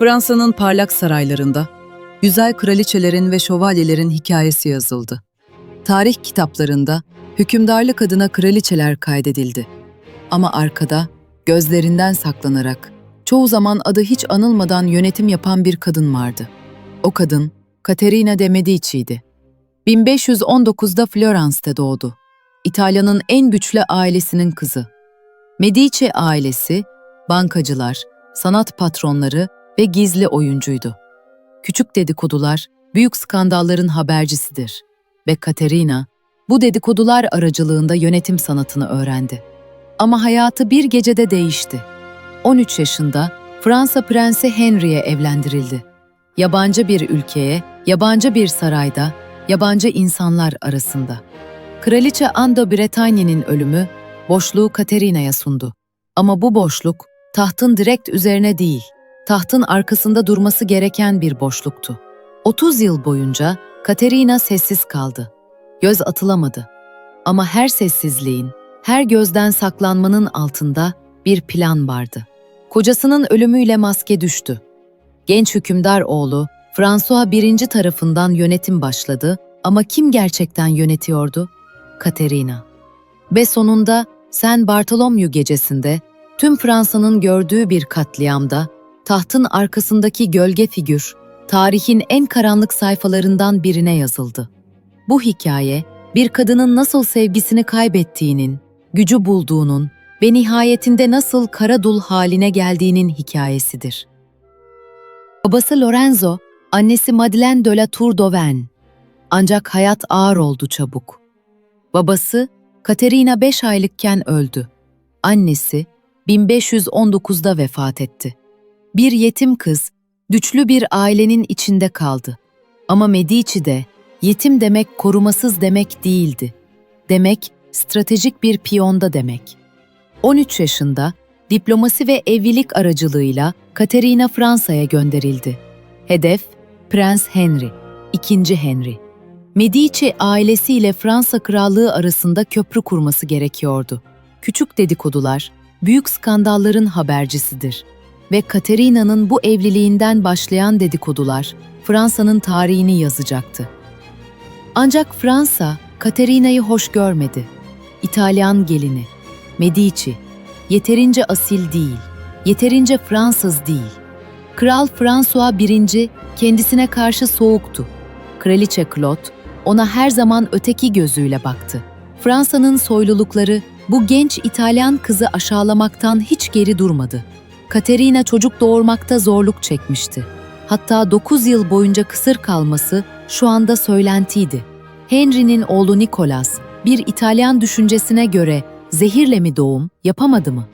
Fransa'nın parlak saraylarında güzel kraliçelerin ve şövalyelerin hikayesi yazıldı. Tarih kitaplarında hükümdarlık adına kraliçeler kaydedildi. Ama arkada, gözlerinden saklanarak, çoğu zaman adı hiç anılmadan yönetim yapan bir kadın vardı. O kadın, Caterina de Medici'ydi. 1519'da Florence'te doğdu. İtalya'nın en güçlü ailesinin kızı. Medici ailesi, bankacılar, sanat patronları ve gizli oyuncuydu. Küçük dedikodular, büyük skandalların habercisidir. Ve Katerina, bu dedikodular aracılığında yönetim sanatını öğrendi. Ama hayatı bir gecede değişti. 13 yaşında Fransa Prensi Henry'e evlendirildi. Yabancı bir ülkeye, yabancı bir sarayda, yabancı insanlar arasında. Kraliçe Anne Bretagne'nin ölümü boşluğu Katerina'ya sundu. Ama bu boşluk tahtın direkt üzerine değil, tahtın arkasında durması gereken bir boşluktu. 30 yıl boyunca Katerina sessiz kaldı. Göz atılamadı. Ama her sessizliğin, her gözden saklanmanın altında bir plan vardı. Kocasının ölümüyle maske düştü. Genç hükümdar oğlu François I tarafından yönetim başladı ama kim gerçekten yönetiyordu? Katerina. Ve sonunda Saint Bartholomew gecesinde tüm Fransa'nın gördüğü bir katliamda tahtın arkasındaki gölge figür tarihin en karanlık sayfalarından birine yazıldı. Bu hikaye bir kadının nasıl sevgisini kaybettiğinin, gücü bulduğunun ve nihayetinde nasıl kara dul haline geldiğinin hikayesidir. Babası Lorenzo, annesi Madeleine de la Tour d'Auvergne. Ancak hayat ağır oldu çabuk. Babası, Katerina 5 aylıkken öldü. Annesi, 1519'da vefat etti. Bir yetim kız, güçlü bir ailenin içinde kaldı. Ama Medici de, yetim demek korumasız demek değildi. Demek, stratejik bir piyonda demek. 13 yaşında, diplomasi ve evlilik aracılığıyla Katerina Fransa'ya gönderildi. Hedef, Prens Henry, II. Henry. Medici ailesiyle Fransa Krallığı arasında köprü kurması gerekiyordu. Küçük dedikodular, büyük skandalların habercisidir. Ve Katerina'nın bu evliliğinden başlayan dedikodular, Fransa'nın tarihini yazacaktı. Ancak Fransa, Katerina'yı hoş görmedi. İtalyan gelini, Medici, yeterince asil değil, yeterince Fransız değil. Kral François I kendisine karşı soğuktu. Kraliçe Claude ona her zaman öteki gözüyle baktı. Fransa'nın soylulukları bu genç İtalyan kızı aşağılamaktan hiç geri durmadı. Katerina çocuk doğurmakta zorluk çekmişti. Hatta 9 yıl boyunca kısır kalması şu anda söylentiydi. Henry'nin oğlu Nicholas bir İtalyan düşüncesine göre zehirle mi doğum yapamadı mı?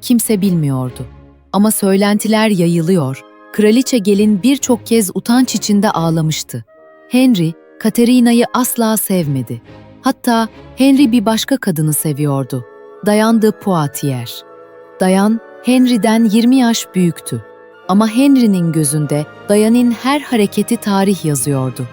Kimse bilmiyordu. Ama söylentiler yayılıyor. Kraliçe gelin birçok kez utanç içinde ağlamıştı. Henry, Katerina'yı asla sevmedi. Hatta Henry bir başka kadını seviyordu. Diane de Poitiers. Henry'den 20 yaş büyüktü. Ama Henry'nin gözünde Diane'in her hareketi tarih yazıyordu.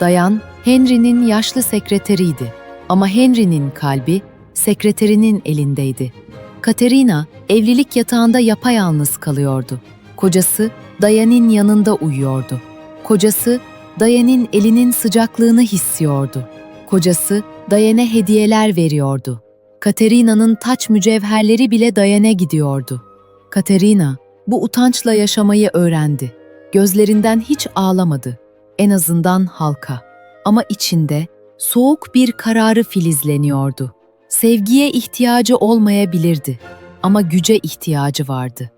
Diane, Henry'nin yaşlı sekreteriydi. Ama Henry'nin kalbi sekreterinin elindeydi. Katerina evlilik yatağında yapayalnız kalıyordu. Kocası Diane'in yanında uyuyordu. Kocası Diane'in elinin sıcaklığını hissiyordu. Kocası Diane'e hediyeler veriyordu. Katerina'nın taç mücevherleri bile Diane'e gidiyordu. Katerina bu utançla yaşamayı öğrendi. Gözlerinden hiç ağlamadı. En azından halka. Ama içinde soğuk bir kararı filizleniyordu. Sevgiye ihtiyacı olmayabilirdi ama güce ihtiyacı vardı.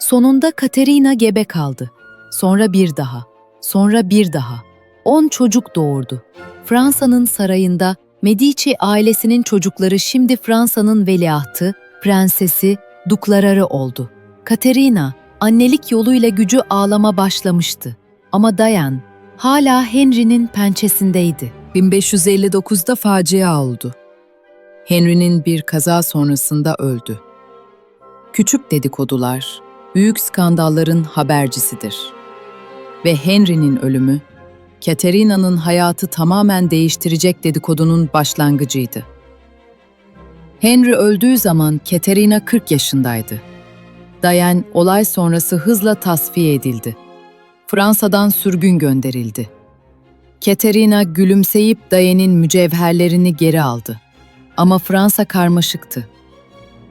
Sonunda Katerina gebe kaldı. Sonra bir daha, sonra bir daha. On çocuk doğurdu. Fransa'nın sarayında Medici ailesinin çocukları şimdi Fransa'nın veliahtı, prensesi, duklararı oldu. Katerina, annelik yoluyla gücü ağlama başlamıştı. Ama Diane hala Henry'nin pençesindeydi. 1559'da facia oldu. Henry'nin bir kaza sonrasında öldü. Küçük dedikodular, büyük skandalların habercisidir. Ve Henry'nin ölümü, Katerina'nın hayatı tamamen değiştirecek dedikodunun başlangıcıydı. Henry öldüğü zaman Katerina 40 yaşındaydı. Diane olay sonrası hızla tasfiye edildi. Fransa'dan sürgün gönderildi. Katerina gülümseyip Diane'in mücevherlerini geri aldı. Ama Fransa karmaşıktı.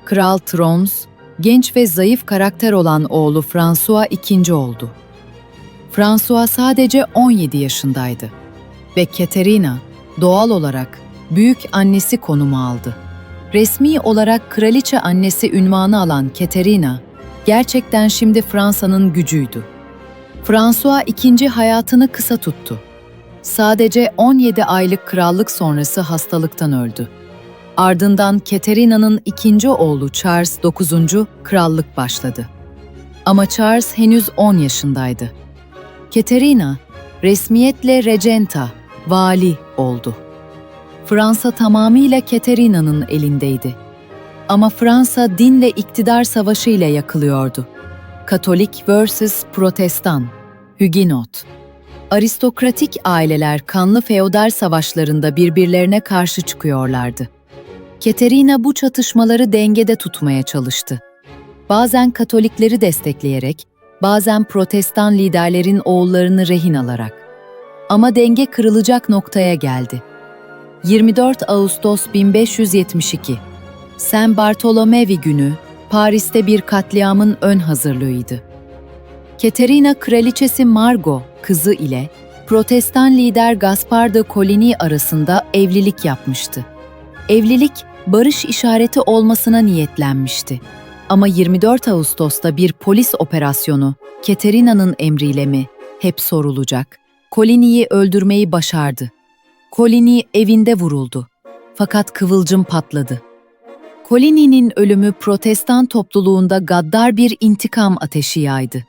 Kral Trons, genç ve zayıf karakter olan oğlu François II oldu. François sadece 17 yaşındaydı ve Katerina doğal olarak büyük annesi konumu aldı. Resmi olarak kraliçe annesi ünvanı alan Katerina, gerçekten şimdi Fransa'nın gücüydü. François II hayatını kısa tuttu. Sadece 17 aylık krallık sonrası hastalıktan öldü. Ardından Katerina'nın ikinci oğlu Charles IX krallık başladı. Ama Charles henüz 10 yaşındaydı. Katerina, resmiyetle regenta, vali oldu. Fransa tamamıyla Katerina'nın elindeydi. Ama Fransa dinle iktidar savaşı ile yakılıyordu. Katolik vs. Protestan, Huguenot. Aristokratik aileler kanlı feodal savaşlarında birbirlerine karşı çıkıyorlardı. Katerina bu çatışmaları dengede tutmaya çalıştı. Bazen Katolikleri destekleyerek, bazen Protestan liderlerin oğullarını rehin alarak. Ama denge kırılacak noktaya geldi. 24 Ağustos 1572 Saint Bartolomeo günü Paris'te bir katliamın ön hazırlığıydı. Katerina kraliçesi Margot kızı ile Protestan lider Gaspar de Coligny arasında evlilik yapmıştı. Evlilik barış işareti olmasına niyetlenmişti. Ama 24 Ağustos'ta bir polis operasyonu Katerina'nın emriyle mi hep sorulacak. Coligny'yi öldürmeyi başardı. Coligny evinde vuruldu. Fakat kıvılcım patladı. Coligny'nin ölümü protestan topluluğunda gaddar bir intikam ateşi yaydı.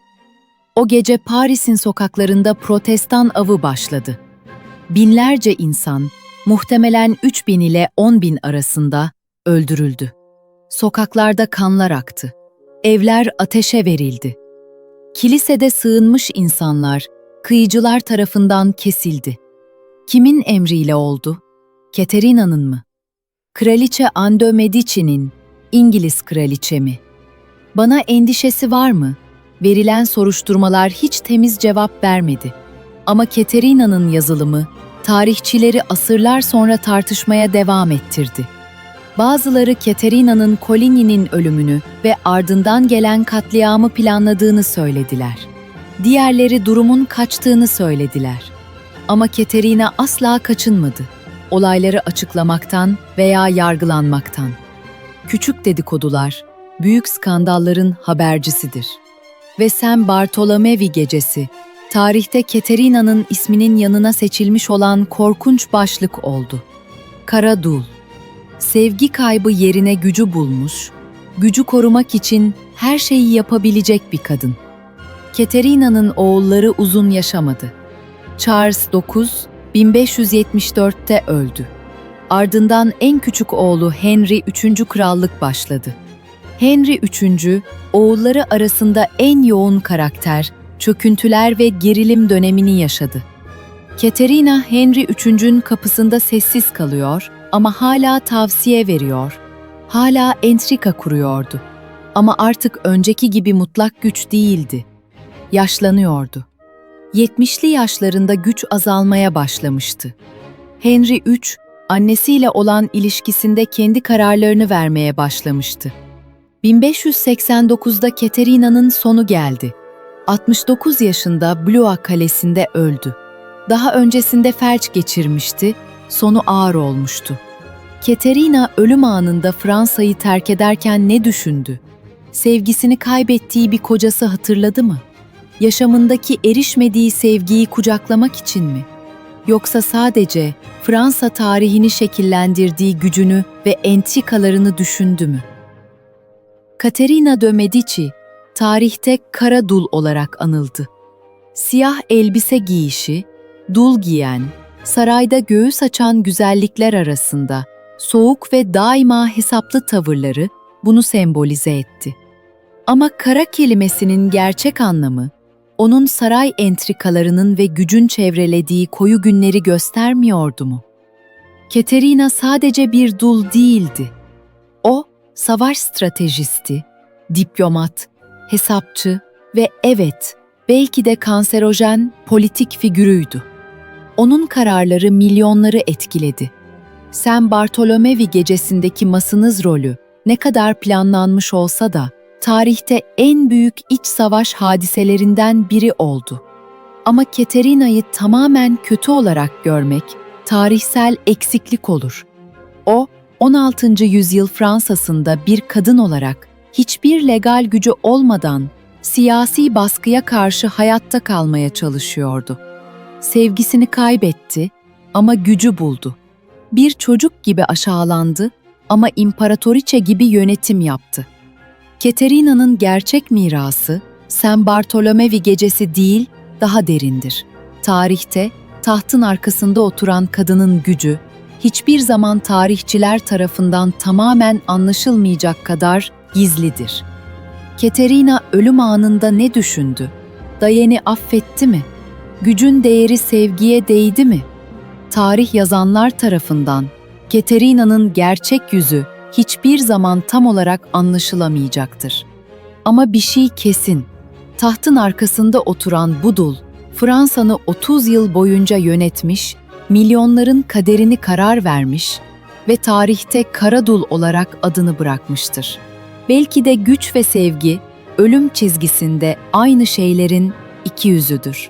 O gece Paris'in sokaklarında protestan avı başladı. Binlerce insan, muhtemelen 3 bin ile 10 bin arasında öldürüldü. Sokaklarda kanlar aktı. Evler ateşe verildi. Kilisede sığınmış insanlar kıyıcılar tarafından kesildi. Kimin emriyle oldu? Katerina'nın mı? Kraliçe Ando Medici'nin, İngiliz kraliçe mi? Bana endişesi var mı? Verilen soruşturmalar hiç temiz cevap vermedi. Ama Katerina'nın yazılımı, tarihçileri asırlar sonra tartışmaya devam ettirdi. Bazıları Katerina'nın Coligny'nin ölümünü ve ardından gelen katliamı planladığını söylediler. Diğerleri durumun kaçtığını söylediler. Ama Katerina asla kaçınmadı. Olayları açıklamaktan veya yargılanmaktan. Küçük dedikodular, büyük skandalların habercisidir. Ve San Bartolomeo gecesi, tarihte Katerina'nın isminin yanına seçilmiş olan korkunç başlık oldu. Kara Dul. Sevgi kaybı yerine gücü bulmuş, gücü korumak için her şeyi yapabilecek bir kadın. Katerina'nın oğulları uzun yaşamadı. Charles IX 1574'te öldü. Ardından en küçük oğlu Henry III krallık başladı. Henry III, oğulları arasında en yoğun karakter, çöküntüler ve gerilim dönemini yaşadı. Katerina Henry III'ün kapısında sessiz kalıyor ama hala tavsiye veriyor. Hala entrika kuruyordu. Ama artık önceki gibi mutlak güç değildi. Yaşlanıyordu. 70'li yaşlarında güç azalmaya başlamıştı. Henry III, annesiyle olan ilişkisinde kendi kararlarını vermeye başlamıştı. 1589'da Katerina'nın sonu geldi. 69 yaşında Blois Kalesi'nde öldü. Daha öncesinde felç geçirmişti, sonu ağır olmuştu. Katerina ölüm anında Fransa'yı terk ederken ne düşündü? Sevgisini kaybettiği bir kocası hatırladı mı? Yaşamındaki erişmediği sevgiyi kucaklamak için mi? Yoksa sadece Fransa tarihini şekillendirdiği gücünü ve entrikalarını düşündü mü? Caterina de Medici, tarihte kara dul olarak anıldı. Siyah elbise giyişi, dul giyen, sarayda göğüs açan güzellikler arasında soğuk ve daima hesaplı tavırları bunu sembolize etti. Ama kara kelimesinin gerçek anlamı, onun saray entrikalarının ve gücün çevrelediği koyu günleri göstermiyordu mu? Katerina sadece bir dul değildi. O, savaş stratejisti, diplomat, hesapçı ve evet, belki de kanserojen politik figürüydü. Onun kararları milyonları etkiledi. San Bartolomevi gecesindeki masınız rolü ne kadar planlanmış olsa da tarihte en büyük iç savaş hadiselerinden biri oldu. Ama Katerina'yı tamamen kötü olarak görmek tarihsel eksiklik olur. O, 16. yüzyıl Fransa'sında bir kadın olarak hiçbir legal gücü olmadan siyasi baskıya karşı hayatta kalmaya çalışıyordu. Sevgisini kaybetti ama gücü buldu. Bir çocuk gibi aşağılandı ama imparatoriçe gibi yönetim yaptı. Katerina'nın gerçek mirası San Bartolomevi gecesi değil, daha derindir. Tarihte tahtın arkasında oturan kadının gücü hiçbir zaman tarihçiler tarafından tamamen anlaşılmayacak kadar gizlidir. Katerina ölüm anında ne düşündü? Dayen'i affetti mi? Gücün değeri sevgiye değdi mi? Tarih yazanlar tarafından Katerina'nın gerçek yüzü hiçbir zaman tam olarak anlaşılamayacaktır. Ama bir şey kesin. Tahtın arkasında oturan Budul, Fransa'nı 30 yıl boyunca yönetmiş, milyonların kaderini karar vermiş ve tarihte Karadul olarak adını bırakmıştır. Belki de güç ve sevgi ölüm çizgisinde aynı şeylerin iki yüzüdür.